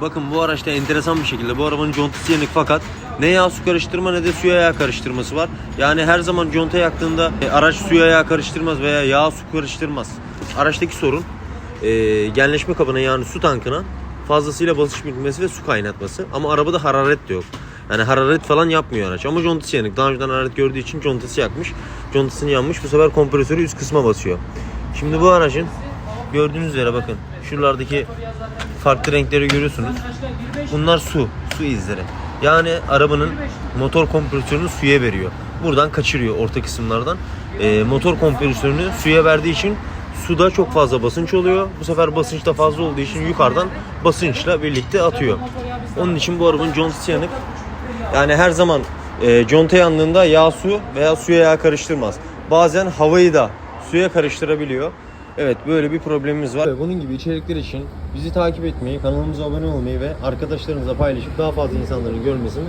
Bakın bu araçta enteresan bir şekilde bu arabanın contası yanık fakat ne yağ su karıştırma ne de suya yağ karıştırması var. Yani her zaman conta yaktığında e, araç suya yağ karıştırmaz veya yağ su karıştırmaz. Araçtaki sorun e, genleşme kabına yani su tankına fazlasıyla basınç bitmesi ve su kaynatması. Ama arabada hararet de yok. Yani hararet falan yapmıyor araç ama contası yanık. Daha önceden hararet gördüğü için contası yakmış. Contasını yanmış. Bu sefer kompresörü üst kısma basıyor. Şimdi bu aracın gördüğünüz üzere bakın şuralardaki farklı renkleri görüyorsunuz. Bunlar su, su izleri. Yani arabanın motor kompresörünü suya veriyor. Buradan kaçırıyor orta kısımlardan. Ee, motor kompresörünü suya verdiği için suda çok fazla basınç oluyor. Bu sefer basınç da fazla olduğu için yukarıdan basınçla birlikte atıyor. Onun için bu arabanın contası yanık. Yani her zaman e, conta yandığında yağ su veya suya yağ karıştırmaz. Bazen havayı da suya karıştırabiliyor. Evet böyle bir problemimiz var. Bunun gibi içerikler için bizi takip etmeyi, kanalımıza abone olmayı ve arkadaşlarınızla paylaşıp daha fazla insanların görmesini